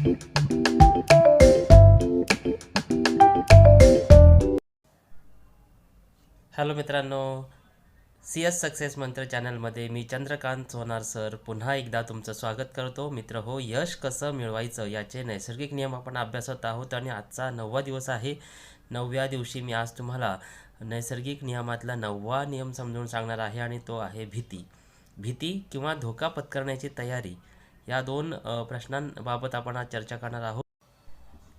Hello मित्रांनो C S success मंत्र चॅनलमध्ये मी चंद्रकांत सोनार सर पुन्हा एकदा तुमचं स्वागत करतो. मित्र हो यश कसं मिळवायचं याचे नैसर्गिक नियम आपण अभ्यासत आहोत आणि आजचा नववा दिवस आहे. नवव्या दिवशी मी आज तुम्हाला नैसर्गिक नियमातला नववा नियम समजून सांगणार आहे आणि तो आहे भीती. भीती किंवा धोका पत्करण्याची तयारी. या दोन प्रश्नांबाबत आपण आज चर्चा करणार आहोत.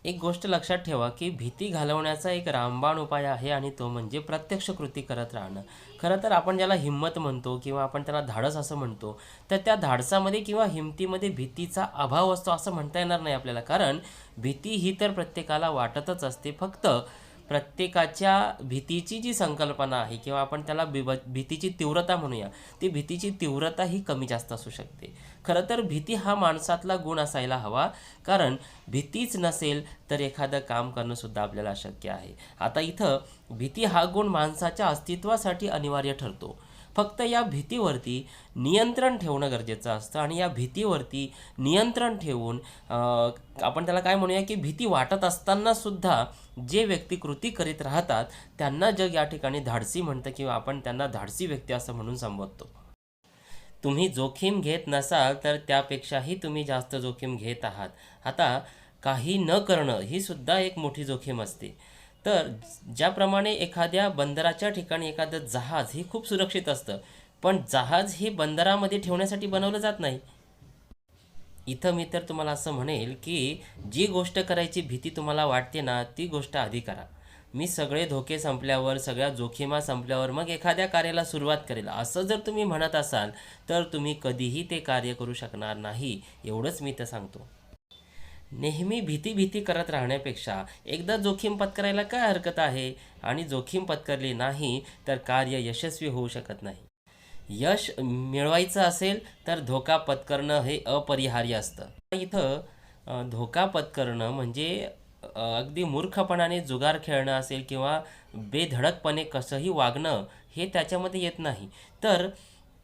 एक गोष्ट लक्षात ठेवा की भीती घालवण्याचा एक रामबाण उपाय आहे आणि तो म्हणजे प्रत्यक्ष कृती करत राहणं. खरं तर आपण ज्याला हिंमत म्हणतो किंवा आपण त्याला धाडस असं म्हणतो तर त्या धाडसामध्ये किंवा हिमतीमध्ये भीतीचा अभाव असतो असं म्हणता येणार नाही आपल्याला. कारण भीती ही तर प्रत्येकाला वाटतच असते. फक्त प्रत्येकाच्या भीतीची जी संकल्पना आहे किंवा आपण त्याला बिब भीतीची तीव्रता म्हणूया ती भीतीची तीव्रता ही कमी जास्त असू शकते. खरं तर भीती हा माणसातला गुण असायला हवा कारण भीतीच नसेल तर एखादं काम करणंसुद्धा आपल्याला शक्य आहे. आता इथं भीती हा गुण माणसाच्या अस्तित्वासाठी अनिवार्य ठरतो. फक्त या भीतीवरती नियंत्रण ठेवणं गरजेचं असतं आणि या भीतीवरती नियंत्रण ठेवून आपण त्याला काय म्हणूया की भीती वाटत असताना सुद्धा जे व्यक्ती कृती करीत राहतात त्यांना जग या ठिकाणी धाडसी म्हणतं किंवा आपण त्यांना धाडसी व्यक्ती असं म्हणून संबोधतो. तुम्ही जोखीम घेत नसाल तर त्यापेक्षाही तुम्ही जास्त जोखीम घेत आहात. आता काही न करणं ही सुद्धा एक मोठी जोखीम असते. तर ज्याप्रमाणे एखाद्या बंदराच्या ठिकाणी एखादं जहाज हे खूप सुरक्षित असतं पण जहाज हे बंदरामध्ये ठेवण्यासाठी बनवलं जात नाही. इथं मी तर तुम्हाला असं म्हणेल की जी गोष्ट करायची भीती तुम्हाला वाटते ना ती गोष्ट आधी करा. मी सगळे धोके संपल्यावर सगळ्या जोखिमा संपल्यावर मग एखाद्या कार्याला सुरुवात करेल. असं जर तुम्ही म्हणत असाल तर तुम्ही कधीही ते कार्य करू शकणार नाही एवढंच मी तर सांगतो. नेहमी भीती भीती करत राहण्यापेक्षा एकदा जोखीम पत्करायला काय हरकत आहे? आणि जोखीम पत्करली नाही तर कार्य यशस्वी होऊ शकत नाही. यश मिळवायचं असेल तर धोका पत्करणं हे अपरिहार्य असतं. इथं धोका पत्करणं म्हणजे अगदी मूर्खपणाने जुगार खेळणं असेल किंवा बेधडकपणे कसंही वागणं हे त्याच्यामध्ये येत नाही. तर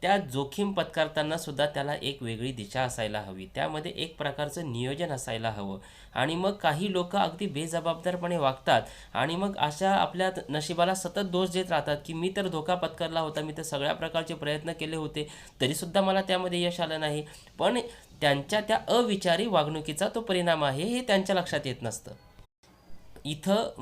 त्या जोखीम पत्करताना सुद्धा त्याला एक वेगळी दिशा असायला हवी. त्यामध्ये एक प्रकारचं नियोजन असायला हवं. आणि मग काही लोक अगदी बेजबाबदारपणे वागतात आणि मग अशा आपल्या नशिबाला सतत दोष देत राहतात की मी तर धोका पत्करला होता मी तर सगळ्या प्रकारचे प्रयत्न केले होते तरीसुद्धा मला त्यामध्ये यश आलं नाही. पण त्यांच्या त्या अविचारी वागणुकीचा तो परिणाम आहे हे त्यांच्या लक्षात येत नसतं. इथं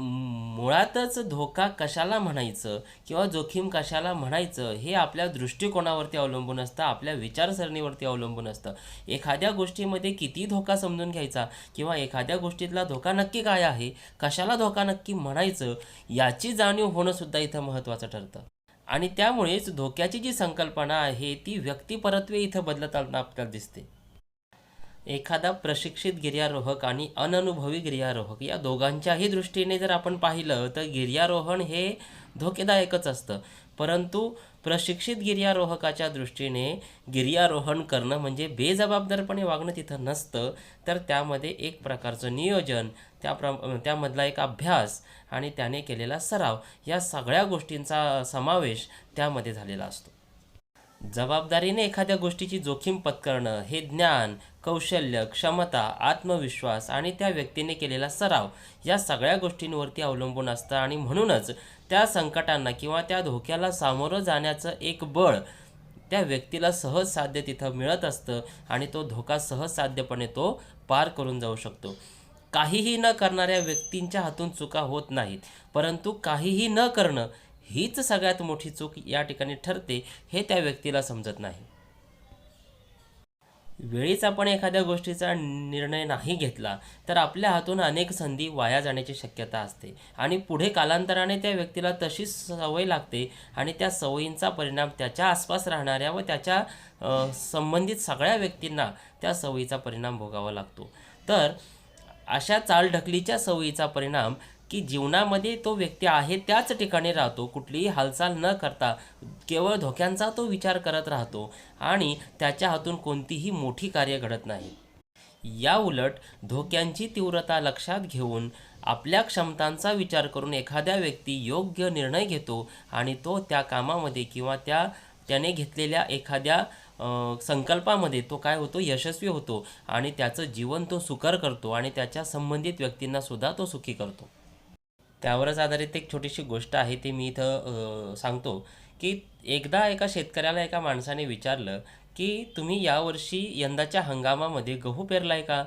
मुळातच धोका कशाला म्हणायचं किंवा जोखीम कशाला म्हणायचं हे आपल्या दृष्टिकोनावरती अवलंबून असतं आपल्या विचारसरणीवरती अवलंबून असतं. एखाद्या गोष्टीमध्ये किती धोका समजून घ्यायचा किंवा एखाद्या गोष्टीतला धोका नक्की काय आहे कशाला धोका नक्की म्हणायचं याची जाणीव होणंसुद्धा इथं महत्त्वाचं ठरतं. आणि त्यामुळेच धोक्याची जी संकल्पना आहे ती व्यक्तिपरत्वे इथं बदलताना आपल्याला दिसते. एखादा प्रशिक्षित गिर्यारोहक आणि अननुभवी गिर्यारोहक या दोघांच्याही दृष्टीने जर आपण पाहिलं तर गिर्यारोहण हे धोकेदायकच असतं. परंतु प्रशिक्षित गिर्यारोहकाच्या दृष्टीने गिर्यारोहण करणं म्हणजे बेजबाबदारपणे वागणं तिथं नसतं तर त्यामध्ये एक प्रकारचं नियोजन त्या प्र त्यामधला एक अभ्यास आणि त्याने केलेला सराव या सगळ्या गोष्टींचा समावेश त्यामध्ये झालेला असतो. जबाबदारीने एखाद्या गोष्टीची जोखीम पत्करणं हे ज्ञान कौशल्य क्षमता आत्मविश्वास आणि त्या व्यक्तीने केलेला सराव या सगळ्या गोष्टींवरती अवलंबून असतं आणि म्हणूनच त्या संकटांना किंवा त्या धोक्याला सामोरं जाण्याचं एक बळ त्या व्यक्तीला सहज साध्य तिथं मिळत असतं आणि तो धोका सहज साध्यपणे तो पार करून जाऊ शकतो. काहीही न करणाऱ्या व्यक्तींच्या हातून चुका होत नाहीत परंतु काहीही न करणं हीच सगळ्यात मोठी चूक या ठिकाणी ठरते हे त्या व्यक्तीला समजत नाही. वेळीच आपण एखाद्या गोष्टीचा निर्णय नाही घेतला तर आपल्या हातून अनेक संधी वाया जाण्याची शक्यता असते आणि पुढे कालांतराने त्या व्यक्तीला तशीच सवय लागते आणि त्या सवयींचा परिणाम त्याच्या आसपास राहणाऱ्या व त्याच्या संबंधित सगळ्या व्यक्तींना त्या सवयीचा परिणाम भोगावा लागतो. तर अशा चालढकलीच्या सवयीचा परिणाम की जीवनामध्ये तो व्यक्ती आहे त्याच ठिकाणी राहतो कुठलीही हालचाल न करता केवळ धोक्यांचा तो विचार करत राहतो आणि त्याच्या हातून कोणतीही मोठी कार्य घडत नाही. या उलट धोक्यांची तीव्रता लक्षात घेऊन आपल्या क्षमतांचा विचार करून एखाद्या व्यक्ती योग्य निर्णय घेतो आणि तो त्या कामामध्ये किंवा त्या त्याने घेतलेल्या एखाद्या संकल्पामध्ये तो काय होतो यशस्वी होतो आणि त्याचं जीवन तो सुकर करतो आणि त्याच्या संबंधित व्यक्तींनासुद्धा तो सुखी करतो. त्यावरच आधारित एक छोटीशी गोष्ट आहे ती मी इथं सांगतो की एकदा एका शेतकऱ्याला एका माणसाने विचारलं की तुम्ही यावर्षी यंदाच्या हंगामामध्ये गहू पेरलाय का?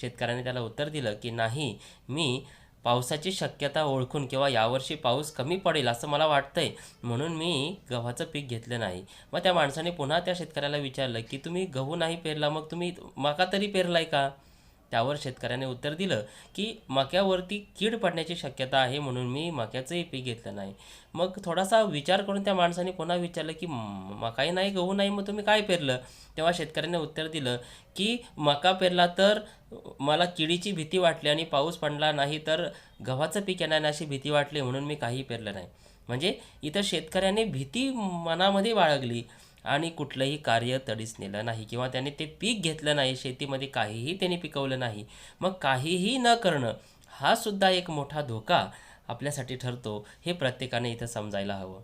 शेतकऱ्याने त्याला उत्तर दिलं की नाही मी पावसाची शक्यता ओळखून किंवा यावर्षी पाऊस कमी पडेल असं मला वाटतंय म्हणून मी गव्हाचं पीक घेतलं नाही. मग त्या माणसाने पुन्हा त्या शेतकऱ्याला विचारलं की तुम्ही गहू नाही पेरला मग तुम्ही मका तरी पेरलाय का? त्यावर शेतकऱ्याने उत्तर दिलं की मक्यावरती कीड पडण्याची शक्यता आहे म्हणून मी मक्याचंही पीक घेतलं नाही. मग थोडासा विचार करून त्या माणसाने पुन्हा विचारलं की मकाही नाही गहू नाही मग तुम्ही काय पेरलं? तेव्हा शेतकऱ्याने उत्तर दिलं की मका पेरला तर मला किडीची भीती वाटली आणि पाऊस पडला नाही तर गव्हाचं पीक येणार नाही अशी भीती वाटली म्हणून मी काही पेरलं नाही. म्हणजे इथं शेतकऱ्याने भीती मनामध्ये बाळगली. आणि कुठलंही कार्य तडीस नेलं नाही किंवा त्याने ते पीक घेतलं नाही शेतीमध्ये काहीही त्याने पिकवलं नाही मग काहीही न करणं हा सुद्धा एक मोठा धोका आपल्यासाठी ठरतो हे प्रत्येकाने इथं समजायला हवं.